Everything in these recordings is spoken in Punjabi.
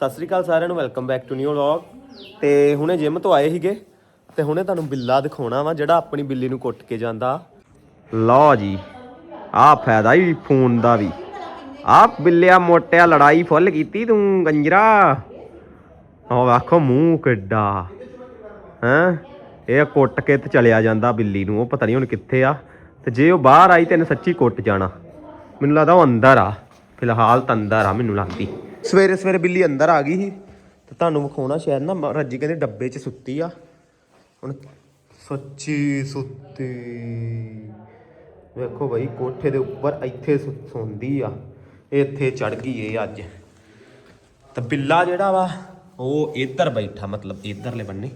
ਸਤਿ ਸ੍ਰੀ ਅਕਾਲ ਸਾਰਿਆਂ ਨੂੰ welcome back to new vlog ਤੇ ਹੁਣੇ ਜਿਮ ਤੋਂ ਆਏ ਸੀਗੇ, ਤੇ ਹੁਣੇ ਤੁਹਾਨੂੰ ਬਿੱਲਾ ਦਿਖਾਉਣਾ ਵਾ, ਜਿਹੜਾ ਆਪਣੀ ਬਿੱਲੀ ਨੂੰ ਕੁੱਟ ਕੇ ਜਾਂਦਾ। ਲਓ ਜੀ, ਆਹ ਫਾਇਦਾ ਹੀ ਫੋਨ ਦਾ ਵੀ। ਆਹ ਬਿੱਲਿਆ ਮੋਟਿਆ ਲੜਾਈ ਫੁੱਲ ਕੀਤੀ ਤੂੰ, ਗੰਜਰਾ। ਉਹ ਵੇਖੋ ਮੂੰਹ ਕਿੱਡਾ। ਹੈਂ? ਇਹ ਕੁੱਟ ਕੇ ਤੇ ਚਲਿਆ ਜਾਂਦਾ ਬਿੱਲੀ ਨੂੰ, ਉਹ ਪਤਾ ਨਹੀਂ ਹੁਣ ਕਿੱਥੇ ਆ। ਤੇ ਜੇ ਉਹ ਬਾਹਰ ਆਈ ਤੇ ਸੱਚੀ ਕੁੱਟ ਜਾਣਾ। ਮੈਨੂੰ ਲੱਗਦਾ ਉਹ ਅੰਦਰ ਆ। ਫਿਲਹਾਲ ਤਾਂ ਅੰਦਰ ਆ, ਮੈਨੂੰ ਲੱਗਦੀ। ਸਵੇਰੇ ਸਵੇਰੇ ਬਿੱਲੀ ਅੰਦਰ ਆ ਗਈ ਸੀ ਤੇ ਤੁਹਾਨੂੰ ਵਿਖਾਉਣਾ ਸ਼ਾਇਦ ਨਾ ਰੱਜੀ ਕਹਿੰਦੇ ਡੱਬੇ 'ਚ ਸੁੱਤੀ ਆ। ਹੁਣ ਸੱਚੀ ਸੁੱਤੀ। ਵੇਖੋ ਬਈ, ਕੋਠੇ ਦੇ ਉੱਪਰ ਇੱਥੇ ਸੌਂਦੀ ਆ। ਇੱਥੇ ਚੜ ਗਈ ਏ ਅੱਜ। ਤਾਂ ਬਿੱਲਾ ਜਿਹੜਾ ਵਾ, ਉਹ ਇੱਧਰ ਬੈਠਾ, ਮਤਲਬ ਇੱਧਰਲੇ ਬੰਨੇ।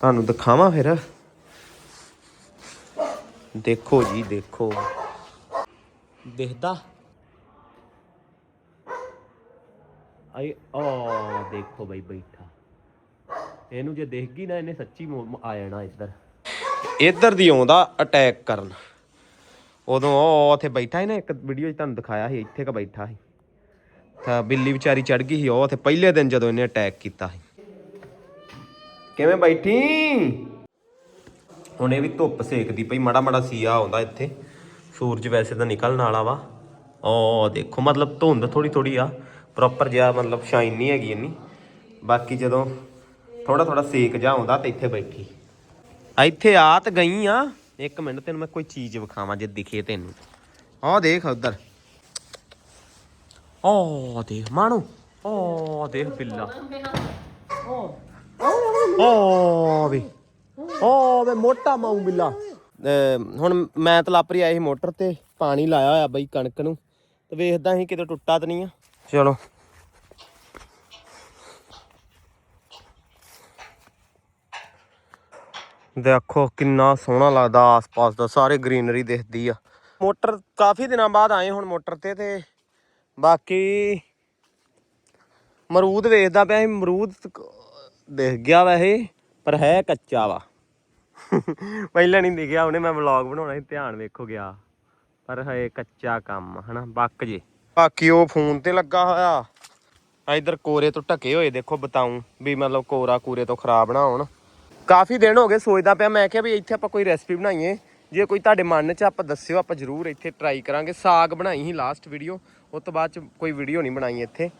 ਤੁਹਾਨੂੰ ਦਿਖਾਵਾਂ ਫਿਰ। ਦੇਖੋ ਜੀ, ਦੇਖੋ। ਦੇਖਦਾ ਆਈ, ਆ ਦੇਖੋ ਬਈ ਬੈਠਾ। ਇਹਨੂੰ ਜੇ ਦੇਖ ਗਈ ਨਾ, ਇਹਨੇ ਸੱਚੀ ਮੋ- ਆ ਜਾਣਾ ਇੱਧਰ। ਇੱਧਰ ਦੀ ਆਉਂਦਾ ਅਟੈਕ ਕਰਨ। ਉਦੋਂ ਉਹ ਉੱਥੇ ਬੈਠਾ ਸੀ ਨਾ, ਇੱਕ ਵੀਡੀਓ 'ਚ ਤੁਹਾਨੂੰ ਦਿਖਾਇਆ ਸੀ, ਇੱਥੇ ਕ ਬੈਠਾ ਸੀ। ਤਾਂ ਬਿੱਲੀ ਵਿਚਾਰੀ ਚੜ ਗਈ ਸੀ, ਉਹ ਉੱਥੇ ਪਹਿਲੇ ਦਿਨ ਜਦੋਂ ਇਹਨੇ ਅਟੈਕ ਕੀਤਾ ਸੀ। ਕਿਵੇਂ ਬੈਠੀ? ਹੁਣ ਇਹ ਵੀ ਧੁੱਪ ਸੇਕਦੀ ਪਈ, ਮਾੜਾ ਮਾੜਾ ਸੀਆ ਆਉਂਦਾ ਇੱਥੇ। ਸੂਰਜ ਵੈਸੇ ਤਾਂ ਨਿਕਲਣ ਵਾਲਾ ਵਾ। ਉਹ ਦੇਖੋ, ਮਤਲਬ ਧੁੰਦ ਥੋੜੀ ਥੋੜੀ ਆ। ਪ੍ਰੋਪਰ ਜਿਹਾ ਮਤਲਬ ਸ਼ਾਈਨ ਨਹੀਂ ਹੈਗੀ ਇੰਨੀ। ਬਾਕੀ ਜਦੋਂ ਥੋੜਾ ਥੋੜਾ ਸੇਕ ਜਾ ਆਉਂਦਾ ਤੇ ਇੱਥੇ ਬੈਠੀ। ਇੱਥੇ ਆ ਤੇ ਗਈ ਆ। ਇੱਕ ਮਿੰਟ, ਤੈਨੂੰ ਮੈਂ ਕੋਈ ਚੀਜ਼ ਵਿਖਾਵਾਂ ਜੇ ਦਿਖੇ ਤੈਨੂੰ। ਆਹ ਦੇਖ ਉਧਰ। ਓ ਦੇਖ ਮਾਣੋ। ਓ ਦੇਖ ਬਿੱਲਾ। ਓ ਵੇ। ਓ ਵੇ ਮੋਟਾ ਮਾਊ ਬਿੱਲਾ। ਹੁਣ ਮੈਂ ਤਲਾਪਰੀ ਆਏ ਸੀ ਮੋਟਰ ਤੇ। ਪਾਣੀ ਲਾਇਆ ਹੋਇਆ ਬਈ ਕਣਕ ਨੂੰ। ਤੇ ਵੇਖਦਾ ਸੀ ਕਿਤੇ ਟੁੱਟਾ ਤਾਂ ਨਹੀਂ ਆ। ਚਲੋ। ਦੇਖੋ ਕਿੰਨਾ ਸੋਹਣਾ ਲੱਗਦਾ ਆਸ-ਪਾਸ ਦਾ, ਸਾਰੇ ਗ੍ਰੀਨਰੀ ਦਿਖਦੀ ਆ। ਮੋਟਰ ਕਾਫੀ ਦਿਨਾਂ ਬਾਅਦ ਆਏ ਹੁਣ ਮੋਟਰ ਤੇ ਤੇ ਬਾਕੀ ਮਰੂਦ ਵੇਖਦਾ ਪਿਆ ਸੀ ਮਰੂਦ ਕ- ਦਿਖ ਗਿਆ ਵੈਸੇ, ਪਰ ਹੈ ਕੱਚਾ ਵਾ। ਪਹਿਲਾਂ ਨਹੀਂ ਦਿਖਿਆ ਉਹਨੇ ਮੈਂ ਵਲੌਗ ਬਣਾਉਣਾ ਸੀ, ਧਿਆਨ ਵੇਖੋ ਗਿਆ। ਪਰ ਹੈ ਕੱਚਾ ਕੰਮ ਹਨਾ, ਬੱਕ ਜੇ। ਬਾਕੀ ਉਹ ਫੋਨ ਤੇ ਲੱਗਾ ਹੋਇਆ। ਇਧਰ ਕੋਰੇ ਤੋਂ ਢਕੇ ਹੋਏ ਦੇਖੋ ਬਤਾਉਂ ਵੀ ਮਤਲਬ ਕੋਰਾ ਕੂਰੇ ਤੋਂ ਖਰਾਬ ਨਾ ਹੋਣ। ਕਾਫੀ ਦਿਨ ਹੋ ਗਏ ਸੋਚਦਾ ਪਿਆ, ਮੈਂ ਕਿਹਾ ਵੀ ਇੱਥੇ ਆਪਾਂ ਕੋਈ ਰੈਸਪੀ ਬਣਾਈਏ। ਜੇ ਕੋਈ ਤੁਹਾਡੇ ਮਨ 'ਚ ਆਪਾਂ ਦੱਸਿਓ, ਆਪਾਂ ਜ਼ਰੂਰ ਇੱਥੇ ਟਰਾਈ ਕਰਾਂਗੇ। ਸਾਗ ਬਣਾਈ ਸੀ ਲਾਸਟ ਵੀਡੀਓ ਉਸ ਤੋਂ ਬਾਅਦ 'ਚ ਕੋਈ ਵੀਡੀਓ ਨਹੀਂ ਬਣਾਈ ਇੱਥੇ।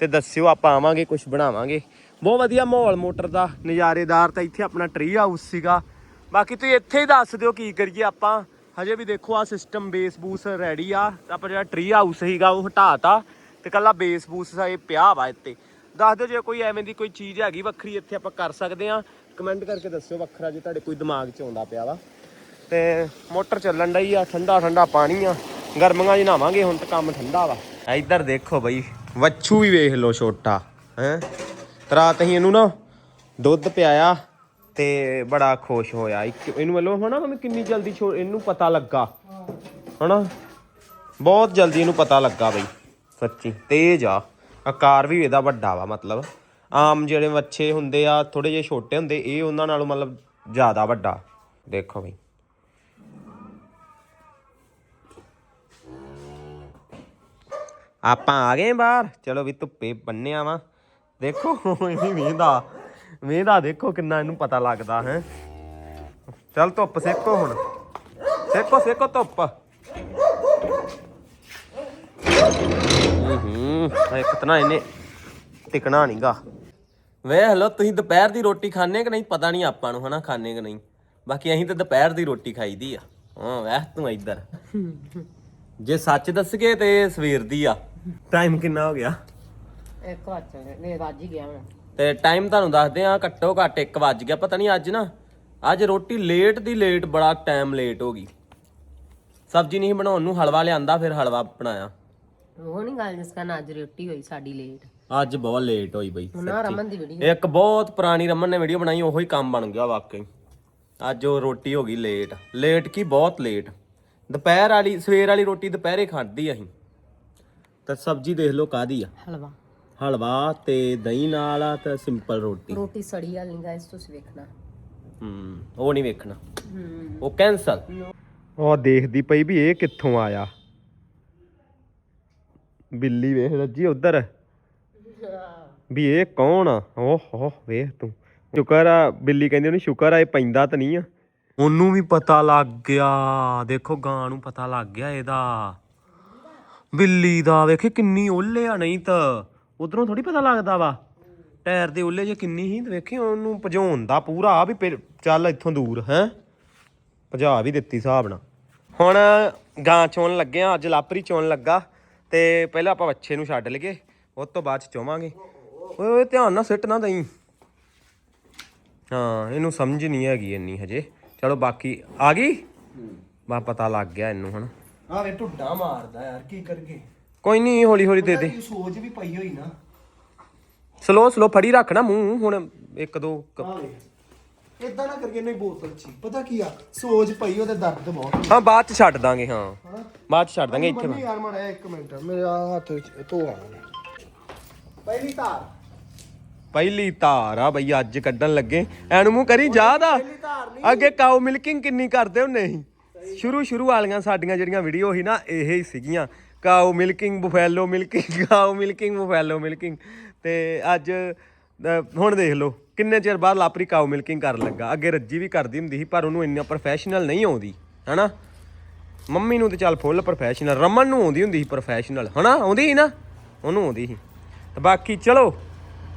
ਤੇ ਦੱਸਿਓ, ਆਪਾਂ ਆਵਾਂਗੇ ਕੁਝ ਬਣਾਵਾਂਗੇ। ਬਹੁਤ ਵਧੀਆ ਮਾਹੌਲ, ਮੋਟਰ ਦਾ ਨਜ਼ਾਰੇਦਾਰ ਤਾਂ ਇੱਥੇ ਆਪਣਾ ਟਰੀ ਹਾਊਸ ਸੀਗਾ। ਬਾਕੀ ਤੁਸੀਂ ਇੱਥੇ ਹੀ ਦੱਸ ਦਿਓ ਕੀ ਕਰੀਏ ਆਪਾਂ। ਹਜੇ ਵੀ ਦੇਖੋ ਆ ਸਿਸਟਮ ਬੇਸ ਬੂਸ ਰੈਡੀ ਆ। ਆਪਾਂ ਜਿਹੜਾ ਟ੍ਰੀ ਹਾਊਸ ਸੀਗਾ ਉਹ ਹਟਾਤਾ ਤੇ ਕੱਲਾ ਬੇਸ ਬੂਸ ਇਹ ਪਿਆ ਵਾ ਇੱਥੇ। ਦੱਸ ਦਿਓ ਜੇ ਕੋਈ ਐਵੇਂ ਦੀ ਕੋਈ ਚੀਜ਼ ਹੈਗੀ ਵੱਖਰੀ ਇੱਥੇ ਆਪਾਂ ਕਰ ਸਕਦੇ ਆ। ਕਮੈਂਟ ਕਰਕੇ ਦੱਸਿਓ ਵੱਖਰਾ ਜੇ ਤੁਹਾਡੇ ਕੋਈ ਦਿਮਾਗ 'ਚ ਆਉਂਦਾ ਪਿਆ ਵਾ। ਤੇ ਮੋਟਰ ਚੱਲਣ ਡਈ ਆ, ਠੰਡਾ ਠੰਡਾ ਪਾਣੀ ਆ। ਗਰਮੀਆਂ 'ਚ ਨਹਾਵਾਂਗੇ, ਹੁਣ ਤਾਂ ਕੰਮ ਠੰਡਾ ਵਾ। ਇੱਧਰ ਦੇਖੋ ਬਈ, ਵੱਛੂ ਵੀ ਵੇਖ ਲਓ ਛੋਟਾ, ਹੈ। ਰਾਤ ਅਸੀਂ ਇਹਨੂੰ ਨਾ ਦੁੱਧ ਪਿਆਇਆ। ਤੇ ਬੜਾ ਖੁਸ਼ ਹੋਇਆ। ਇੱਕ- ਇਹਨੂੰ ਮਤਲਬ ਹਨਾ ਮੰਮੀ ਕਿੰਨੀ ਜਲਦੀ ਛੋ ਇਹਨੂੰ ਪਤਾ ਲੱਗਾ। ਹਨਾ? ਬਹੁਤ ਜਲਦੀ ਇਹਨੂੰ ਪਤਾ ਲੱਗਾ ਬਈ, ਸੱਚੀ। ਤੇਜ਼ ਆ। ਆਕਾਰ ਵੀ ਇਹਦਾ ਵੱਡਾ ਵਾ, ਮਤਲਬ। ਆਮ ਜਿਹੜੇ ਵੱਛੇ ਹੁੰਦੇ ਆ ਥੋੜੇ ਜਿਹੇ ਛੋਟੇ ਹੁੰਦੇ, ਇਹ ਉਹਨਾਂ ਨਾਲੋਂ ਮਤਲਬ ਜ਼ਿਆਦਾ ਵੱਡਾ। ਦੇਖੋ ਬਈ। ਆਪਾਂ ਆ ਗਏ ਬਾਹਰ। ਚਲੋ ਵੀ ਧੁੱਪੇ ਬੰਨਿਆ ਵਾ। ਦੇਖੋ ਇਹ ਵੀ ਵੇਂਦਾ ਵੇਂਦਾ ਦੇਖੋ ਕਿੰਨਾ ਇਹਨੂੰ ਪਤਾ ਲੱਗਦਾ, ਹੈ। ਚੱਲ ਧੁੱਪ ਸੇਕੋ ਹੁਣ। ਸੇਕੋ ਸੇਕੋ ਧੁੱਪ। ਹੂੰ ਇੱਕ ਤਾਂ ਇਹਨੇ ਟਿਕਣਾ ਨਹੀਂਗਾ ਵੇ ਹਲੋ ਤੁਸੀਂ ਦੁਪਹਿਰ ਦੀ ਰੋਟੀ ਖਾਣੇ ਕਿ ਨਹੀਂ, ਪਤਾ ਨਹੀਂ ਆਪਾਂ ਨੂੰ, ਹਨਾ ਖਾਣੇ ਕਿ ਨਹੀਂ। ਬਾਕੀ ਅਸੀਂ ਤਾਂ ਦੁਪਹਿਰ ਦੀ ਰੋਟੀ ਖਾਈਦੀ ਆ। ਹਾਂ ਵੈਸ ਤੂੰ ਇੱਧਰ। ਜੇ ਸੱਚ ਦੱਸਗੇ ਤੇ ਸਵੇਰ ਦੀ ਆ। ਟਾਈਮ ਕਿੰਨਾ ਹੋ ਗਿਆ? ਇੱਕ ਵਾਰ ਨੇ ਵੱਜ ਹੀ ਗਿਆ ਹੁਣ। ਤੇ ਟਾਈਮ ਤੁਹਾਨੂੰ ਦੱਸਦੇ ਆ ਘੱਟੋ ਘੱਟ 1 ਵੱਜ ਗਿਆ ਪਤਾ ਨਹੀਂ ਅੱਜ ਨਾ ਅੱਜ ਰੋਟੀ ਲੇਟ ਦੀ ਲੇਟ ਬੜਾ ਟਾਈਮ ਲੇਟ ਹੋ ਗਈ। ਸਬਜ਼ੀ ਨਹੀਂ ਬਣਾਉਣ ਨੂੰ ਹਲਵਾ ਲਿਆਂਦਾ ਫਿਰ ਹਲਵਾ ਬਣਾਇਆ। ਉਹ ਨਹੀਂ ਗੱਲ ਜਿਸ ਕਾਰਨ ਅੱਜ ਰੋਟੀ ਹੋਈ ਸਾਡੀ ਲੇਟ ਅੱਜ ਬਹੁਤ ਲੇਟ ਹੋਈ ਬਈ ਹੁਣ ਆਹ ਰਮਨ ਦੀ ਵੀਡੀਓ ਇੱਕ ਬਹੁਤ ਪੁਰਾਣੀ ਰਮਨ ਨੇ ਵੀਡੀਓ ਬਣਾਈ ਉਹੀ ਕੰਮ ਬਣ ਗਿਆ ਵਾਕਈ। ਅੱਜ ਉਹ ਰੋਟੀ ਹੋ ਗਈ ਲੇਟ ਲੇਟ ਕੀ? ਬਹੁਤ ਲੇਟ ਦੁਪਹਿਰ ਵਾਲੀ ਸਵੇਰ ਵਾਲੀ ਰੋਟੀ ਦੁਪਹਿਰੇ ਖਾਧੀ ਅਸੀਂ। ਤੇ ਸਬਜ਼ੀ ਦੇਖ ਲਓ ਕਾਦੀ ਆ। ਹਲਵਾ। ਹਲਵਾ ਤੇ ਦਹੀਂ ਨਾਲ ਆ ਤੇ ਸਿੰਪਲ ਰੋਟੀ। ਰੋਟੀ ਸੜੀ ਵਾਲੀ ਨਹੀਂ ਗਾਇਸ ਤੁਸੀਂ ਵੇਖਣਾ। ਹੂੰ ਉਹ ਨਹੀਂ ਵੇਖਣਾ। ਹੂੰ। ਉਹ ਕੈਂਸਲ ਉਹ ਦੇਖਦੀ ਪਈ ਵੀ ਇਹ ਕਿੱਥੋਂ ਆਇਆ। ਬਿੱਲੀ ਵੇਖ ਰੱਜੀ ਉਧਰ। ਵੀ ਇਹ ਕੌਣ ਆ? ਓਹ ਹੋ ਵੇਖ ਤੂੰ। ਸ਼ੁਕਰ ਆ ਬਿੱਲੀ ਕਹਿੰਦੀ ਉਹਨੂੰ ਸ਼ੁਕਰ ਆ ਇਹ ਪੈਂਦਾ ਤਾਂ ਨਹੀਂ ਆ। ਉਹਨੂੰ ਵੀ ਪਤਾ ਲੱਗ ਗਿਆ। ਦੇਖੋ ਗਾਂ ਨੂੰ ਪਤਾ ਲੱਗ ਗਿਆ ਇਹਦਾ। ਬਿੱਲੀ ਦਾ ਵੇਖੇ ਕਿੰਨੀ ਓਲੇ ਆ ਨਹੀਂ ਤਾਂ। ਉਧਰੋਂ ਥੋੜੀ ਪਤਾ ਲੱਗਦਾ ਵਾ। ਟਾਇਰ ਦੇ ਓਲੇ ਜੇ ਕਿੰਨੀ ਤੇ ਵੇਖੀ ਉਹਨੂੰ ਭਜਾਉਣ ਦਾ ਪੂਰਾ ਵੀ ਫਿਰ ਚੱਲ ਇੱਥੋਂ ਦੂਰ ਹੈ। ਭਜਾ ਵੀ ਦਿੱਤੀ ਹਿਸਾਬ ਨਾਲ। ਹੁਣ ਗਾਂ ਚੋਣ ਲੱਗੇ ਆ ਅੱਜ ਲਾਪਰੀ ਚੋਣ ਲੱਗਾ ਤੇ ਪਹਿਲਾਂ ਆਪਾਂ ਬੱਚੇ ਨੂੰ ਛੱਡ ਲਈਏ ਉਸ ਤੋਂ ਬਾਅਦ ਚ ਚੋਵਾਂਗੇ। ਓਏ ਓਏ ਧਿਆਨ ਨਾਲ ਸਿੱਟ ਨਾ ਦਈ। ਹਾਂ ਇਹਨੂੰ ਸਮਝ ਨਹੀਂ ਹੈਗੀ ਇੰਨੀ ਹਜੇ। ਚਲੋ ਬਾਕੀ ਆ ਗਈ? ਬਾ ਪਤਾ ਲੱਗ ਗਿਆ ਇਹਨੂੰ ਹੁਣ। ਆ ਵੇ ਢੁੱਡਾ ਮਾਰਦਾ ਯਾਰ ਕੀ ਕਰਗੇ ਕੋਈ ਨਹੀਂ ਹੌਲੀ ਹੌਲੀ ਦੇ ਦੇ। ਸੋਚ ਵੀ ਪਈ ਹੋਈ ਨਾ। ਸਲੋ ਸਲੋ ਫੜੀ ਰੱਖ ਨਾ ਮੂੰਹ ਹੁਣ ਇੱਕ ਦੋ ਇਦਾਂ ਨਾ ਕਰਕੇ ਨਹੀਂ ਬੋਤਲ ਚ ਹੀ। ਪਤਾ ਕੀ ਆ? ਸੋਚ ਪਈ ਉਹਦੇ ਦਰਦ ਬਹੁਤ ਹਾਂ ਬਾਅਦ ਚ ਛੱਡ ਦਾਂਗੇ ਹਾਂ। ਹਨਾ ਬਾਅਦ ਚ ਛੱਡ ਦਾਂਗੇ ਇੱਥੇ ਬੰਨੀ ਯਾਰ ਮਾੜਾ ਜਿਹਾ ਇੱਕ ਮਿੰਟ। ਮੇਰੇ ਹੱਥ ਵਿੱਚ ਧੋ ਆ ਪਹਿਲੀ ਤਾਰ ਪਹਿਲੀ ਧਾਰ ਆ ਬਈ ਅੱਜ ਕੱਢਣ ਲੱਗੇ। ਐਨੂੰ ਮੂੰਹ ਕਰੀ ਜਾ ਦਾ। ਧਾਰ ਅੱਗੇ ਕਾਉ ਮਿਲਕਿੰਗ ਕਿੰਨੀ ਕਰਦੇ ਹੁੰਦੇ ਸੀ। ਸ਼ੁਰੂ ਸ਼ੁਰੂ ਵਾਲੀਆਂ ਸਾਡੀਆਂ ਜਿਹੜੀਆਂ ਵੀਡੀਓ ਸੀ ਨਾ ਇਹ ਹੀ ਸੀਗੀਆਂ। Cow milking buffalo milking cow milking buffalo milking. ਤੇ ਅੱਜ ਹੁਣ ਦੇਖ ਲਓ, ਕਿੰਨੇ ਚਿਰ ਬਾਅਦ ਲਾਪਰੀ ਕਾਉ ਮਿਲਕਿੰਗ ਕਰਨ ਲੱਗਾ। ਅੱਗੇ ਰੱਜੀ ਵੀ ਕਰਦੀ ਹੁੰਦੀ ਸੀ, ਪਰ ਉਹਨੂੰ ਇੰਨਾ ਪ੍ਰੋਫੈਸ਼ਨਲ ਨਹੀਂ ਆਉਂਦੀ, ਹਨਾ? ਮੰਮੀ ਨੂੰ ਤੇ ਚੱਲ ਫੁੱਲ ਪ੍ਰੋਫੈਸ਼ਨਲ ਰਮਨ ਨੂੰ ਆਉਂਦੀ ਹੁੰਦੀ ਸੀ ਪ੍ਰੋਫੈਸ਼ਨਲ ਹਨਾ? ਆਉਂਦੀ ਸੀ ਨਾ? ਉਹਨੂੰ ਆਉਂਦੀ ਸੀ। ਤੇ ਬਾਕੀ ਚਲੋ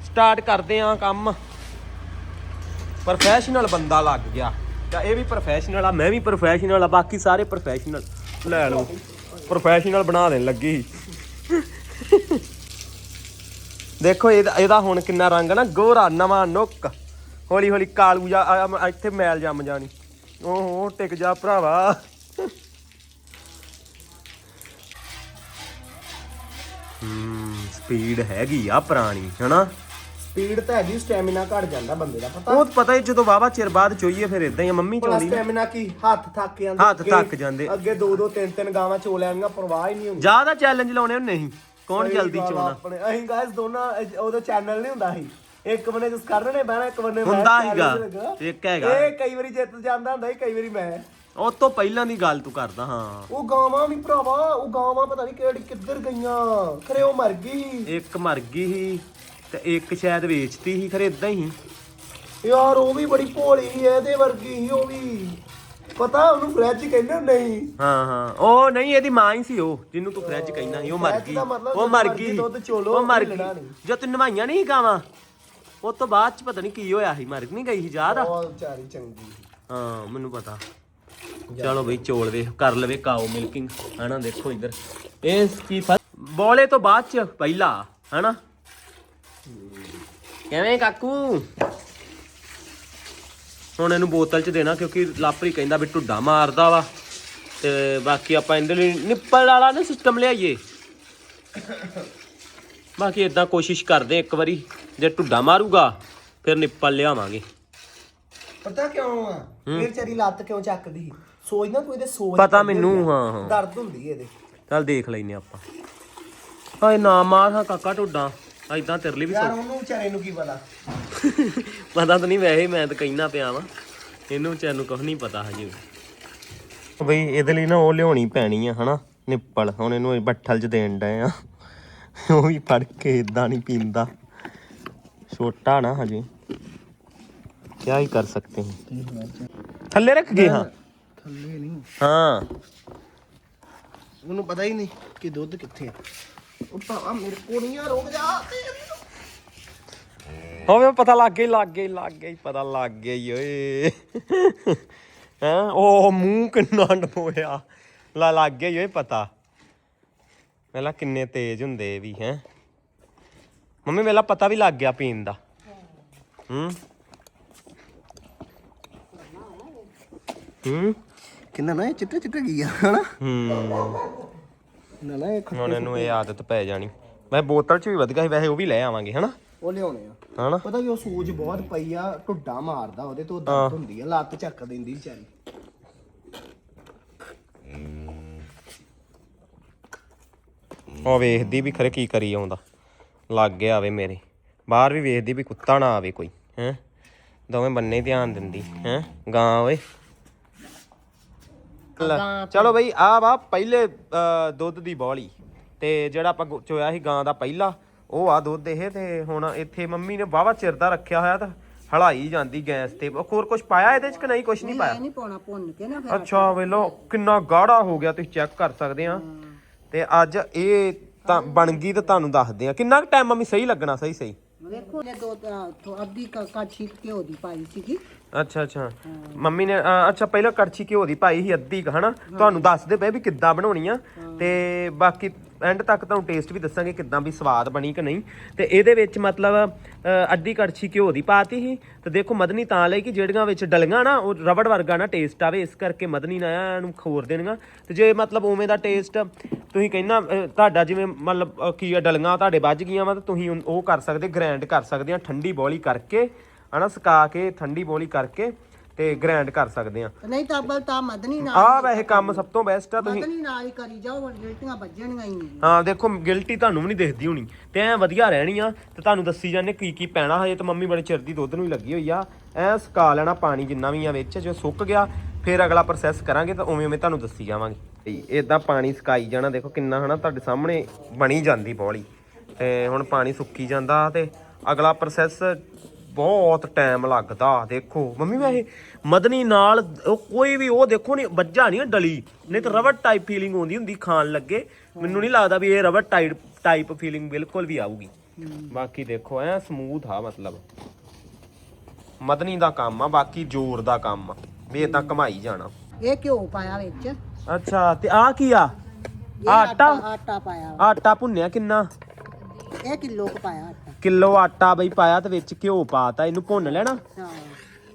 ਸਟਾਰਟ ਕਰਦੇ ਆਂ ਕੰਮ। ਪ੍ਰੋਫੈਸ਼ਨਲ ਬੰਦਾ ਲੱਗ ਗਿਆ। ਤਾਂ ਇਹ ਵੀ ਪ੍ਰੋਫੈਸ਼ਨਲ ਆ, ਮੈਂ ਵੀ ਪ੍ਰੋਫੈਸ਼ਨਲ ਆ, ਬਾਕੀ ਸਾਰੇ ਪ੍ਰੋਫੈਸ਼ਨਲ ਲੈ ਲਓ। ਪ੍ਰੋਫੈਸ਼ਨਲ ਬਣਾ ਦੇਣ ਲੱਗੀ ਦੇਖੋ ਇਹਦਾ ਇਹਦਾ ਹੁਣ ਕਿੰਨਾ ਰੰਗ ਨਾ, ਗੋਰਾ ਨਵਾਂ ਨੁੱਕ। ਹੌਲੀ ਹੌਲੀ ਕਾਲੂ ਜਾ ਆ- ਆ- ਇੱਥੇ ਮੈਲ ਜੰਮ ਜਾਣੀ। ਓਹੋ, ਟਿਕ ਜਾ ਭਰਾਵਾ। ਹੂੰ ਸਪੀਡ ਹੈਗੀ ਆ ਪੁਰਾਣੀ, ਹਨਾ? ਸਪੀਡ ਤਾਂ ਹੈਗੀ ਸਟੈਮਿਨਾ ਘਟ ਜਾਂਦਾ ਬੰਦੇ ਦਾ ਪਤਾ? ਉਹ ਤਾਂ ਪਤਾ ਹੀ ਜਦੋਂ ਵਾਵਾ ਚਿਰ ਬਾਅਦ ਚੋਈਏ ਫਿਰ ਇਦਾਂ ਹੀ ਆ, ਮੰਮੀ ਚੋਂਦੀ ਨਾ। ਸਟੈਮਿਨਾ ਕੀ? ਹੱਥ ਥੱਕ ਜਾਂਦੇ ਹੱਥ ਅੱਗੇ- ਥੱਕ ਜਾਂਦੇ। ਅੱਗੇ ਦੋ ਦੋ ਤਿੰਨ ਤਿੰਨ ਗਾਵਾਂ ਚੋ ਲੈਣੀਆਂ ਪਰਵਾਹ ਹੀ ਨਹੀਂ ਹੁੰਦੀ। ਜ਼ਿਆਦਾ ਚੈਲੰਜ ਲਾਉਣੇ ਹੁੰਦੇ ਸੀ। ਕੌਣ ਸਹੀ ਜਲਦੀ ਗੱਲ ਆ ਚੋਣਾ? ਆਪਣੇ। ਅਸੀਂ ਗਾਇਸ ਦੋਨਾਂ ਉਹਦਾ ਚੈਨਲ ਨਹੀਂ ਹੁੰਦਾ ਸੀ। ਇੱਕ ਬੰਨੇ ਜਿਸ ਕਰਨ ਨੇ ਬਹਿਣਾ ਇੱਕ ਬੰਨੇ ਮੈਂ ਹੁੰਦਾ। ਲੱਗਾ। ਇੱਕ ਹੈਗਾ। ਇਹ ਕਈ ਵਾਰੀ ਜਿੱਤ ਜਾਂਦਾ ਹੁੰਦਾ ਸੀ ਕਈ ਵਾਰੀ ਮੈਂ। ਉਹ ਤੋਂ ਪਹਿਲਾਂ ਦੀ ਗੱਲ ਤੂੰ ਕਰਦਾ ਹਾਂ। ਉਹ ਗਾਵਾਂ ਵੀ ਭਰਾਵਾ ਉਹ ਗਾਵਾਂ ਪਤਾ ਨਹੀਂ ਕਿਹੜੀ ਕਿੱਧਰ ਗਈਆਂ। ਖਰੇ ਉਹ ਮਰ ਗਈ। ਇੱਕ ਮਰ ਗਈ ਸੀ। ਤੇ ਇੱਕ ਸ਼ਾਇਦ ਵੇਚਤੀ ਸੀ ਖਰੇ ਇਦਾਂ ਹੀ। ਯਾਰ ਉਹ ਵੀ ਬੜੀ ਭੋਲੀ ਸੀ ਇਹਦੇ ਵਰਗੀ ਸੀ ਉਹ ਵੀ। ਪਤਾ ਉਹਨੂੰ ਫ੍ਰੈਂਚ ਕਹਿੰਦੇ ਹੁੰਦੇ ਸੀ। ਹਾਂ ਹਾਂ। ਉਹ ਨਹੀਂ ਇਹਦੀ ਮਾਂ ਹੀ ਸੀ ਉਹ ਜਿਹਨੂੰ ਤੂੰ ਫ੍ਰਿਜ ਕਹਿਣਾ ਸੀ ਉਹ ਮਰ ਗਈ। ਦਾ ਮਤਲਬ ਉਹ ਮਰ ਗਈ। ਦੁੱਧ ਚੋਲੋ, ਉਹ ਮਰ ਗਈ। ਨਹੀਂ। ਜਦ ਤੂੰ ਨਵਾਈਆਂ ਨਹੀਂ ਗਾਵਾਂ ਉਹ ਤੋਂ ਬਾਅਦ ਚ ਪਤਾ ਨਹੀਂ ਕੀ ਹੋਇਆ ਸੀ ਮਰ ਨਹੀਂ ਗਈ ਸੀ ਯਾਦ ਆ? ਬਹੁਤ ਵਿਚਾਰੀ ਚੰਗੀ ਸੀ। ਹਾਂ ਮੈਨੂੰ ਪਤਾ। ਚਲੋ ਬਈ ਚੋਲ ਵੇ ਕਰ ਲਵੇ ਕਾਓ ਮਿਲਕਿੰਗ ਹਨਾ ਦੇਖੋ ਇੱਧਰ। ਇਹ ਕੀ ਫ- ਬੋਲੇ ਤੋਂ ਬਾਅਦ ਚ ਪਹਿਲਾ ਹਨਾ? ਕਿਵੇਂ ਕਾਕੂ? ਹੁਣ ਇਹਨੂੰ ਬੋਤਲ ਚ ਦੇਣਾ ਕਿਉਂਕਿ ਲਾਪਰੀ ਕਹਿੰਦਾ ਵੀ ਢੁੱਡਾ ਮਾਰਦਾ ਵਾ ਤੇ ਬਾਕੀ ਆਪਾਂ ਇਹਦੇ ਲਈ ਨਿੱਪਲ ਵਾਲਾ ਨਾ ਸਿਸਟਮ ਲਿਆਈਏ। ਬਾਕੀ ਇਦਾਂ ਕੋਸ਼ਿਸ਼ ਕਰਦੇ ਇੱਕ ਵਾਰੀ ਜੇ ਢੁੱਡਾ ਮਾਰੂਗਾ ਫਿਰ ਨਿੱਪਲ ਲਿਆਵਾਂਗੇ। ਪਤਾ ਕਿਉਂ ਆ? ਇਹ ਵਿਚਾਰੀ ਲੱਤ ਕਿਉਂ ਚੱਕਦੀ? ਸੀ? ਸੋਚ ਨਾ ਤੂੰ ਇਹਦੇ ਸੋਚ ਪਤਾ ਮੈਨੂੰ। ਹਾਂ, ਹਾਂ। ਦਰਦ ਹੁੰਦੀ ਇਹਦੇ। ਚੱਲ ਦੇਖ ਲੈਨੇ ਆਪਾਂ। ਹਾਏ ਨਾ ਮਾਰ ਹਾਂ ਕਾਕਾ ਢੁੱਡਾ। ਐਦਾਂ ਤੇਰੇ ਲਈ ਵੀ ਯਾਰ ਉਹਨੂੰ ਵਿਚਾਰੇ ਨੂੰ ਕੀ ਪਤਾ? ਪਤਾ ਤਾਂ ਨਹੀਂ ਵੈਸੇ ਮੈਂ ਤਾਂ ਕਹਿਣਾ ਪਿਆ ਵਾਂ। ਇਹਨੂੰ ਵਿਚਾਰ ਨੂੰ ਕੁਝ ਨਹੀਂ ਪਤਾ ਹਜੇ। ਬਈ ਇਹਦੇ ਲਈ ਨਾ ਉਹ ਲਿਆਉਣੀ ਪੈਣੀ ਆ ਹਨਾ? ਨਿੱਪਲ। ਹੁਣ ਇਹਨੂੰ ਇਹ ਬੱਠਲ 'ਚ ਦੇਣ ਡਏ ਆ। ਉਹ ਵੀ ਫੜ ਕੇ ਇਦਾਂ ਨਹੀਂ ਪੀਂਦਾ। ਛੋਟਾ ਨਾ ਹਜੇ। ਕੀ ਹੀ ਕਰ ਸਕਤੇ ਹਾਂ ਥੱਲੇ ਰੱਖ ਗਏ ਹਾਂ। ਥੱਲੇ ਨਹੀਂ। ਹਾਂ। ਉਹਨੂੰ ਪਤਾ ਹੀ ਨਹੀਂ ਕਿ ਦੁੱਧ ਕਿੱਥੇ ਆ। ਉਹ ਭਰਾਵਾ ਮੇਰੇ ਕੋਲ ਨਹੀਂ ਆ ਰੁਕ ਜਾ। ਹੋਵੇ ਪਤਾ ਲੱਗ ਗਿਆ ਹੀ, ਲੱਗ ਗਿਆ ਹੀ, ਲੱਗ ਗਿਆ ਹੀ, ਪਤਾ ਲੱਗ ਗਿਆ ਹੀ ਓਏ। ਹੈ ਉਹ ਮੂੰਹ ਕਿੰਨਾ ਡੋਇਆ ਲਾ ਲੱਗ ਗਿਆ ਹੀ ਓਏ ਪਤਾ। ਵੇਲਾ ਕਿੰਨੇ ਤੇਜ਼ ਹੁੰਦੇ ਵੀ ਹੈ। ਮੰਮੀ ਵੇਲਾ ਪਤਾ ਵੀ ਲੱਗ ਗਿਆ ਪੀਣ ਦਾ। ਹੂੰ। ਹੂੰ। ਕਿੰਨਾ ਨਾ ਇਹ ਚਿੱਟੇ ਚਿੱਟੇ ਕੀ ਆ ਹਨਾ? ਹੂੰ। ਨਾ ਨਾ ਇਹ ਹੁਣ ਇਹਨੂੰ ਇਹ ਆਦਤ ਪੈ ਜਾਣੀ। ਮੈਂ ਬੋਤਲ ਚ ਵੀ ਵਧ ਗਿਆ ਸੀ ਵੈਸੇ ਉਹ ਵੀ ਲੈ ਆਵਾਂਗੇ ਹਨਾ? ਉਹ ਲਿਆਉਣੇ ਆ। ਹਨਾ? ਪਤਾ ਕਿ ਉਹ ਸੂਜ ਬਹੁਤ ਪਈ ਆ ਢੁੱਡਾ ਮਾਰਦਾ ਉਹਦੇ ਤੋਂ ਦਰਦ ਹੁੰਦੀ ਆ ਲੱਤ ਚੱਕ ਦਿੰਦੀ ਵਿਚਾਰੀ। ਉਹ ਵੇਖਦੀ ਵੀ ਖਰੇ ਕੀ ਕਰੀ ਆਉਂਦਾ। ਲੱਗ ਗਿਆ ਆਵੇ ਮੇਰੇ। ਬਾਹਰ ਵੀ ਵੇਖਦੀ ਵੀ ਕੁੱਤਾ ਨਾ ਆਵੇ ਕੋਈ ਹੈ? ਦੋਵੇਂ ਬੰਨੇ ਧਿਆਨ ਦਿੰਦੀ ਹੈ? ਗਾਂ ਓਏ। ਲੈ, ਚਲੋ ਬਈ ਆ ਵਾ ਪਹਿਲੇ ਅ, ਦੁੱਧ ਦੀ ਬੋਲੀ। ਤੇ ਜਿਹੜਾ ਆਪਾਂ ਗੁ- ਚੋਇਆ ਸੀ ਗਾਂ ਦਾ ਪਹਿਲਾ ਉਹ ਆ ਦੁੱਧ ਇਹ ਤੇ ਹੁਣ ਇੱਥੇ ਮੰਮੀ ਨੇ ਵਾਵਾ ਚਿਰ ਦਾ ਰੱਖਿਆ ਹੋਇਆ ਤਾਂ ਹਲਾਈ ਜਾਂਦੀ ਗੈਸ ਤੇ। ਹੋਰ ਕੁਝ ਪਾਇਆ ਇਹਦੇ ਚ ਕਿ ਨਹੀਂ? ਕੁਝ ਨਹੀਂ ਪਾਇਆ? ਨਹੀਂ ਪਾਉਣਾ ਭੁੰਨ ਕੇ ਨਾ ਫਿਰ ਅੱਛਾ ਵੇਲੋ ਕਿੰਨਾ ਗਾੜਾ ਹੋ ਗਿਆ ਤੁਸੀਂ ਚੈੱਕ ਕਰ ਸਕਦੇ ਆ। ਤੇ ਅੱਜ ਇਹ ਤਾਂ ਬਣ ਗਈ ਤੇ ਤੁਹਾਨੂੰ ਦੱਸਦੇ ਆ। ਕਿੰਨਾ ਟਾਈਮ ਮੰਮੀ ਸਹੀ ਲੱਗਣਾ ਸਹੀ ਸਹੀ? ਵੇਖੋ ਇਹ ਦੋ ਤਾਂ ਅੱਧੀ ਕ- ਕੜਛੀ ਘਿਓ ਦੀ ਪਾਈ ਸੀਗੀ। ਅੱਛਾ ਅੱਛਾ। ਮੰਮੀ ਨੇ ਅ, ਅੱਛਾ ਪਹਿਲਾਂ ਕੜਛੀ ਘਿਓ ਦੀ ਪਾਈ ਸੀ ਅੱਧੀ ਕੁ, ਹਨਾ? ਤੁਹਾਨੂੰ ਦੱਸਦੇ ਪਏ ਵੀ ਕਿੱਦਾਂ ਬਣਾਉਣੀ ਆ। ਤੇ ਬਾਕੀ ਐਂਡ ਤੱਕ ਤੁਹਾਨੂੰ ਟੇਸਟ ਵੀ ਦੱਸਾਂਗੇ ਕਿੱਦਾਂ ਵੀ ਸਵਾਦ ਬਣੀ ਕਿ ਨਹੀਂ। ਤੇ ਇਹਦੇ ਵਿੱਚ ਮਤਲਬ ਅ, ਅੱਧੀ ਕੜਛੀ ਘਿਓ ਦੀ ਪਾਤੀ ਸੀ। ਤੇ ਦੇਖੋ ਮਦਨੀ ਤਾਂ ਲਈ ਕਿ ਜਿਹੜੀਆਂ ਵਿੱਚ ਡਲੀਆਂ ਨਾ ਉਹ ਰਬੜ ਵਰਗਾ ਨਾ ਟੇਸਟ ਆਵੇ ਇਸ ਕਰਕੇ ਮਦਨੀ ਨਾ ਇਹਨੂੰ ਖੋਰ ਦੇਣੀਆਂ। ਤੇ ਜੇ ਮਤਲਬ ਉਵੇਂ ਦਾ ਟੇਸਟ ਤੁਸੀਂ ਕਹਿੰਨਾ ਅ, ਤੁਹਾਡਾ ਜਿਵੇਂ ਮਤਲਬ ਅ, ਕੀ ਆ ਡਲੀਆਂ ਤੁਹਾਡੇ ਵੱਜ ਗਈਆਂ ਵਾ ਤਾਂ ਤੁਸੀਂ ਉਹ ਕਰ ਸਕਦੇ ਗ੍ਰਾਈਂਡ ਕਰ ਸਕਦੇ ਆ ਠੰਡੀ ਬੋਲੀ ਕਰਕੇ। ਹਨਾ ਸੁਕਾ ਕੇ ਠੰਡੀ ਬੋਲੀ ਕਰਕੇ ਤੇ ਗ੍ਰਾਈਂਡ ਕਰ ਸਕਦੇ ਆ। ਨਹੀਂ ਤਾਂ ਤਾਂ ਮਦਨੀ ਨਾਲ ਆਹ ਵੈਸੇ ਕੰਮ ਸਭ ਤੋਂ ਬੈਸਟ ਆ ਤੁਸੀਂ। ਮਦਨੀ ਨਾਲ ਹੀ ਕਰੀ ਜਾਓ ਰੇਟੀਆਂ ਵੱਜਣੀਆਂ ਹੀ ਨਹੀਂ। ਹਾਂ ਦੇਖੋ ਗਿਲਟੀ ਤੁਹਾਨੂੰ ਵੀ ਨਹੀਂ ਦਿਖਦੀ ਹੋਣੀ। ਤੇ ਐ ਵਧੀਆ ਰਹਿਣੀ ਆ ਤੇ ਤੁਹਾਨੂੰ ਦੱਸੀ ਜਾਂਦੇ ਕੀ ਕੀ ਪੈਣਾ ਹਜੇ ਤੇ ਮੰਮੀ ਬੜੇ ਚਿਰ ਦੀ ਦੁੱਧ ਨੂੰ ਹੀ ਲੱਗੀ ਹੋਈ ਆ। ਐ ਸੁਕਾ ਲੈਣਾ ਪਾਣੀ ਜਿੰਨਾ ਵੀ ਆ ਵਿੱਚ ਜੋ ਸੁੱਕ ਗਿਆ ਫਿਰ ਅਗਲਾ ਪ੍ਰੋਸੈਸ ਕਰਾਂਗੇ ਤਾਂ ਉਵੇਂ ਉਵੇਂ ਤੁਹਾਨੂੰ ਦੱਸੀ ਜਾਵਾਂਗੇ। ਇਦਾਂ ਪਾਣੀ ਸੁਕਾਈ ਜਾਣਾ ਦੇਖੋ ਕਿੰਨਾ ਹਨਾ ਤੁਹਾਡੇ ਸਾਹਮਣੇ ਬਣੀ ਜਾਂਦੀ ਬੋਲੀ। ਤੇ ਹੁਣ ਪਾਣੀ ਸੁੱਕੀ ਜਾਂਦਾ ਤੇ ਅਗਲਾ ਪ੍ਰੋਸੈਸ ਬਹੁਤ ਟਾਈਮ ਲੱਗਦਾ ਦੇਖੋ। ਮੰਮੀ ਵੈਸੇ ਮਦਨੀ ਨਾਲ ਉਹ ਕੋਈ ਵੀ ਉਹ ਦੇਖੋ ਨਹੀਂ ਵੱਜਾ ਨਹੀਂ ਡਲੀ। ਨਹੀਂ ਤਾਂ ਰਬੜ ਟਾਈਪ ਫੀਲਿੰਗ ਆਉਂਦੀ ਹੁੰਦੀ ਖਾਣ ਲੱਗੇ। ਮੈਨੂੰ ਨਹੀਂ ਲੱਗਦਾ ਵੀ ਇਹ ਰਬੜ ਟਾਈਪ ਟਾਈਪ ਫੀਲਿੰਗ ਬਿਲਕੁਲ ਵੀ ਆਊਗੀ। ਬਾਕੀ ਦੇਖੋ ਐ ਸਮੂਥ ਆ ਮਤਲਬ। ਮਦਨੀ ਦਾ ਕੰਮ ਆ ਬਾਕੀ ਜ਼ੋਰ ਦਾ ਕੰਮ ਆ। ਵੀ ਇਦਾਂ ਕਮਾਈ ਜਾਣਾ। ਇਹ ਘਿਓ ਪਾਇਆ ਵਿੱਚ। ਅੱਛਾ ਤੇ ਆ ਕੀ ਆ? ਇਹ ਆਟਾ ਆਟਾ ਪਾਇਆ। ਆਟਾ ਭੁੰਨਿਆ ਕਿੰਨਾ? ਇਹ ਕਿਲੋ ਕੁ ਪਾਇਆ ਆਟਾ। ਕਿਲੋ ਆਟਾ ਬਈ ਪਾਇਆ ਤੇ ਵਿੱਚ ਘਿਓ ਪਾਤਾ ਇਹਨੂੰ ਭੁੰਨ ਲੈਣਾ। ਹਾਂ।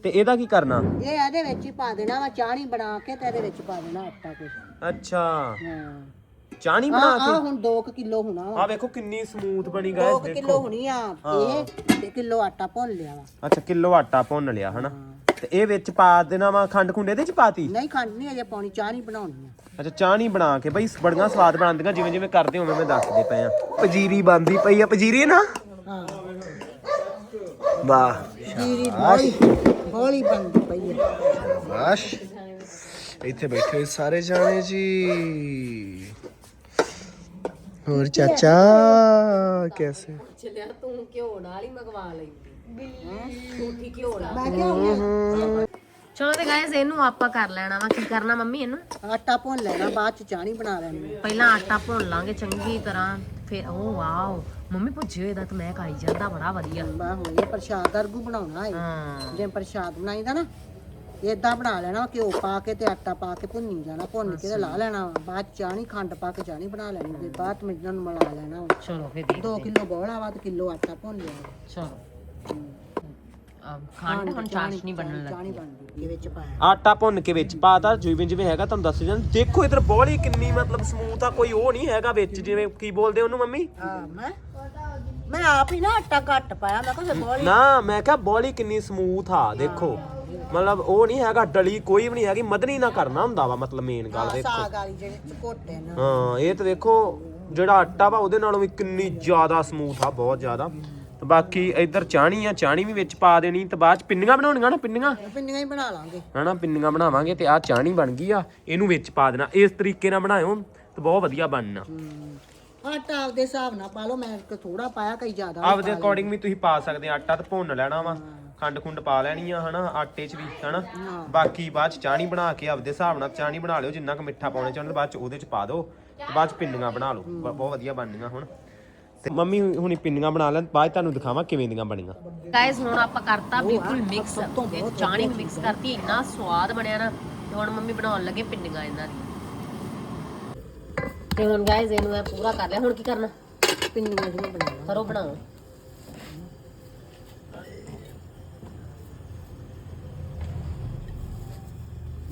ਤੇ ਇਹਦਾ ਕੀ ਕਰਨਾ? ਇਹ ਇਹਦੇ ਵਿੱਚ ਹੀ ਪਾ ਦੇਣਾ ਵਾ ਚਾਣੀ ਬਣਾ ਕੇ ਤੇ ਇਹਦੇ ਵਿੱਚ ਪਾ ਦੇਣਾ ਆਟਾ ਕੁਛ। ਅੱਛਾ। ਹਾਂ। ਚਾਣੀ ਬਣਾ ਆ ਕੇ ਹੁਣ 2 ਕਿਲੋ ਹੋਣਾ ਵਾ। ਆ ਵੇਖੋ ਕਿੰਨੀ ਸਮੂਥ ਬਣੀ 2 ਗਾਇਸ ਕਿਲੋ ਦੇਖੋ ਹੋਣੀ ਆ ਇਹ ਤੇ ਕਿਲੋ ਆਟਾ ਭੁੰਨ ਲਿਆ ਵਾ। ਅੱਛਾ ਕਿਲੋ ਆਟਾ ਭੁੰਨ ਲਿਆ ਹਨਾ? ਤੇ ਇਹ ਵਿੱਚ ਪਾ ਦੇਣਾ ਵਾ ਖੰਡ ਖੁੰਡੇ ਦੇ ਚ ਪਾਤੀ? ਨਹੀਂ ਖੰਡ ਨਹੀਂ ਅਜੇ ਪਾਉਣੀ ਚਾਣੀ ਬਣਾਉਣੀ ਆ। ਅੱਛਾ ਚਾਣੀ ਬਣਾ ਕੇ। ਬਈ ਬੜੀਆਂ ਸਵਾਦ ਬਣਾਉਂਦੀਆਂ ਜਿਵੇਂ ਜਿਵੇਂ ਕਰਦੇ ਹੋਵੇਂ ਮੈਂ ਦੱਸਦੇ ਪਏ ਆ। ਪਜੀਰੀ ਬੰਦੀ ਪਈ ਆ ਪਜੀਰੀ ਨਾ? ਵਾਹ। ਜੀਰੀ ਬੋਲੀ ਬੋਲੀ ਬੰਦੀ ਪਈ ਆ। ਬਸ ਇੱਥੇ ਬੈਠੇ ਹੋਏ ਸਾਰੇ ਜਾਣੇ ਜੀ। ਹੋਰ ਚਾਚਾ ਕੈਸੇ? ਚੱਲਿਆ ਤੂੰ ਘਿਓ ਨਾਲ ਹੀ ਮੰਗਵਾ ਲੈਂਦੀ। ਝੂਠੀ ਘਿਓ ਨਾਲ। ਮੈਂ ਕਿਹਾ ਚਲੋ ਤੇ ਗਾਇਸ ਇਹਨੂੰ ਆਪਾਂ ਕਰ ਲੈਣਾ ਵਾ। ਕੀ ਕਰਨਾ ਮੰਮੀ ਇਹਨੂੰ? ਆਟਾ ਭੁੰਨ ਲੈਣਾ ਬਾਅਦ ਚ ਚਾਣੀ ਬਣਾ ਲੈਣੀ। ਪਹਿਲਾਂ ਆਟਾ ਭੁੰਨ ਲਾਂਗੇ ਚੰਗੀ ਤਰ੍ਹਾਂ। ਫਿਰ ਉਹ ਵਾਓ। ਮੰਮੀ ਭੁੱਜੇ ਹੋਏ ਦਾ ਤਾਂ ਮੈਂ ਖਾਈ ਜਾਂਦਾ ਬੜਾ ਵਧੀਆ। ਬਾ ਹੋਏ ਪ੍ਰਸ਼ਾਦ ਵਰਗੂ ਬਣਾਉਣਾ ਹੈ ਹਾਂ। ਜਿਵੇਂ ਪ੍ਰਸ਼ਾਦ ਬਣਾਈਦਾ ਨਾ ਏਦਾਂ ਬਣਾ ਲੈਣਾ ਘਿਓ ਪਾ ਕੇ ਤੇ ਆਟਾ ਪਾ ਕੇ ਭੁੰਨੀ ਜਾਣਾ ਭੁੰਨ ਕੇ ਤੇ ਲਾ ਲੈਣਾ। ਬਾਅਦ ਚਾਣੀ ਖੰਡ ਪਾ ਕੇ ਚਾਣੀ ਬਣਾ ਲੈਣੀ ਤੇ ਬਾਅਦ ਵਿੱਚ ਇਹਨਾਂ ਨੂੰ ਮਿਲਾ ਲੈਣਾ। ਚਲੋ ਫਿਰ ਦੇਖ ਦੋ ਕਿਲੋ ਬੋਲਾ ਵਾ ਤੇ ਕਿਲੋ ਆਟਾ ਭੁੰਨ ਲਿਆ। ਚਲੋ। ਆ ਖੰਡ ਹੁਣ ਚਾਸ਼ਨੀ ਬਣਨ ਲੱਗੀ। ਚਾਣੀ ਬਣਦੀ ਇਹ ਵਿੱਚ ਪਾਇਆ। ਆਟਾ ਭੁੰਨ ਕੇ ਵਿੱਚ ਪਾਤਾ ਜਿਵੇਂ ਜਿਵੇਂ ਹੈਗਾ ਤੁਹਾਨੂੰ ਦੱਸ ਜਾਂ ਦੇਖੋ ਇਧਰ ਬੋਲੀ ਕਿੰਨੀ ਮਤਲਬ ਸਮੂਥ ਆ ਕੋਈ ਉਹ ਨਹੀਂ ਹੈਗਾ ਵਿੱਚ ਜਿਵੇਂ ਕੀ ਬੋਲਦੇ ਉਹਨੂੰ ਮੰਮੀ? ਹਾਂ ਮੈਂ ਮੈਂ ਆਪ ਹੀ ਨਾ ਆਟਾ ਘੱਟ ਪਾਇਆ ਮੈਂ ਕਿਹਾ ਬੋਲੀ ਨਾ ਮੈਂ ਕਿਹਾ ਬੋਲੀ ਕਿੰਨੀ ਸਮੂਥ ਆ ਦੇਖੋ। ਮਤਲਬ ਉਹ ਨਹੀਂ ਹੈਗਾ ਡਲੀ ਕੋਈ ਵੀ ਨਹੀਂ ਹੈਗੀ ਮਦਨੀ ਨਾ ਕਰਨਾ ਹੁੰਦਾ ਵਾ ਮਤਲਬ ਮੇਨ ਗੱਲ ਦੇਖੋ। ਸਾਗ ਵਾਲੀ ਜਿਹੜੇ ਚਕੋਟੇ ਨਾ। ਹਾਂ ਇਹ ਤਾਂ ਦੇਖੋ ਜਿਹੜਾ ਆਟਾ ਵਾ ਉਹਦੇ ਨਾਲੋਂ ਵੀ ਕਿੰਨੀ ਜ਼ਿਆਦਾ ਸਮੂਥ ਆ ਬਹੁਤ ਜ਼ਿਆਦਾ। ਤੇ ਬਾਕੀ ਇੱਧਰ ਚਾਣੀ ਆ ਚਾਣੀ ਵੀ ਵਿੱਚ ਪਾ ਦੇਣੀ ਤੇ ਬਾਅਦ ਚ ਪਿੰਨੀਆਂ ਬਣਾਉਣੀਆਂ ਨਾ ਪਿੰਨੀਆਂ? ਪਿੰਨੀਆਂ ਹੀ ਬਣਾ ਲਾਂਗੇ। ਹਨਾ ਪਿੰਨੀਆਂ ਬਣਾਵਾਂਗੇ ਤੇ ਆ ਚਾਣੀ ਬਣ ਗਈ ਆ ਇਹਨੂੰ ਵਿੱਚ ਪਾ ਦੇਣਾ। ਇਸ ਤਰੀਕੇ ਨਾਲ ਬਣਾਇਓ ਤੇ ਬਹੁਤ ਵਧੀਆ ਬਣਨਾ। ਆਟਾ ਆਪਦੇ ਹਿਸਾਬ ਨਾਲ ਪਾ ਲਓ ਮੈਂ ਥੋੜਾ ਪਾਇਆ ਕਈ ਜ਼ਿਆਦਾ ਵੀ ਆਪਦੇ ਅਕੋਰਡਿੰਗ ਵੀ ਤੁਸੀਂ ਪਾ ਸਕਦੇ ਆ ਆਟਾ ਤੇ ਭੁੰਨ ਲੈਣਾ ਵਾ ਖੰਡ ਖੁੰਡ ਪਾ ਲੈਣੀ ਆ ਹਨਾ ਆਟੇ 'ਚ ਵੀ ਹਨਾ। ਬਾਕੀ ਬਾਅਦ ਚ ਚਾਣੀ ਬਣਾ ਕੇ ਆਪਦੇ ਹਿਸਾਬ ਨਾਲ ਚਾਣੀ ਬਣਾ ਲਿਓ ਜਿੰਨਾ ਕੁ ਮਿੱਠਾ ਪਾਉਣਾ ਚਾਹੁੰਦੇ ਬਾਅਦ ਚ ਉਹਦੇ 'ਚ ਪਾ ਦਿਓ ਤੇ ਬਾਅਦ ਚ ਪਿੰਨੀਆਂ ਬਣਾ ਲਓ ਬ- ਬਹੁਤ ਵਧੀਆ ਬਣਨੀਆਂ ਹੁਣ। ਤੇ ਮੰਮੀ ਹੁਣੀ ਪਿੰਨੀਆਂ ਬਣਾ ਲੈਣ ਬਾਅਦ 'ਚ ਤੁਹਾਨੂੰ ਦਿਖਾਵਾਂ ਕਿਵੇਂ ਦੀਆਂ ਬਣੀਆਂ। ਗਾਇਸ ਹੁਣ ਆਪਾਂ ਕਰਤਾ ਬਿਲਕੁਲ ਮਿਕਸ ਚਾਣੀ ਮਿਕਸ ਕਰਤੀ ਇੰਨਾ ਸਵਾਦ ਬਣਿਆ ਨਾ ਤੇ ਹੁਣ ਮੰਮੀ ਬਣਾਉਣ ਲੱਗੇ ਪਿੰਡੀਆਂ ਇਹਨਾਂ ਦੀ। ਤੇ ਹੁਣ ਗਾਇਸ ਇਹਨੂੰ ਮੈਂ ਪੂਰਾ ਕਰ ਲਿਆ। ਹੁਣ ਕੀ ਕਰਨਾ? ਪਿੰਨੀਆਂ ਜਿਹੀਆਂ ਬਣਾਉਣਾ ਕਰੋ ਬਣਾਓ।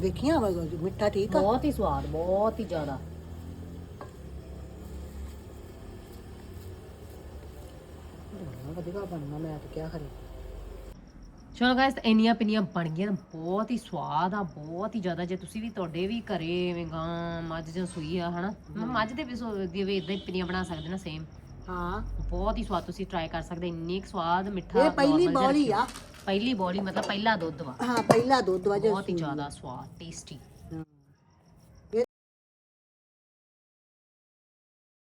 ਵੇਖੀਆਂ ਵਾ ਮਿੱਠਾ ਠੀਕ ਆ। ਬਹੁਤ ਹੀ ਸਵਾਦ ਬਹੁਤ ਹੀ ਜ਼ਿਆਦਾ। ਵਧੀਆ ਬਣਨਾ ਮੈਂ ਤਾਂ ਕਿਹਾ ਖਰੇ। ਚਲੋ ਗਾਇਸ ਇੰਨੀਆਂ ਪਿੰਨੀਆਂ ਬਣ ਗਈਆਂ ਬਹੁਤ ਹੀ ਸਵਾਦ ਆ ਬਹੁਤ ਹੀ ਜ਼ਿਆਦਾ। ਜੇ ਤੁਸੀਂ ਵੀ ਤੁਹਾਡੇ ਵੀ ਘਰੇ ਐਵੇਂ ਗਾਂ ਮੱਝ ਜਾਂ ਸੂਈ ਆ ਹਨਾ ਮੱਝ ਦੇ ਵੀ ਸੋ ਦੀ ਵੀ ਇਦਾਂ ਹੀ ਪਿੰਨੀਆਂ ਬਣਾ ਸਕਦੇ ਨਾ ਸੇਮ ਹਾਂ। ਬਹੁਤ ਹੀ ਸਵਾਦ ਤੁਸੀਂ ਟਰਾਈ ਕਰ ਸਕਦੇ ਇੰਨੀ ਕੁ ਸਵਾਦ ਮਿੱਠਾ ਇਹ ਪਹਿਲੀ normal ਜਿਹਾ ਬੋਲੀ ਰੱਖਿਓ। ਆ ਪਹਿਲੀ ਬੋਲੀ ਮਤਲਬ ਪਹਿਲਾ ਦੁੱਧ ਵਾ। ਹਾਂ ਪਹਿਲਾ ਦੁੱਧ ਵਜੇ ਬਹੁਤ ਹੀ ਜ਼ਿਆਦਾ ਸਵਾਦ ਟੇਸਟੀ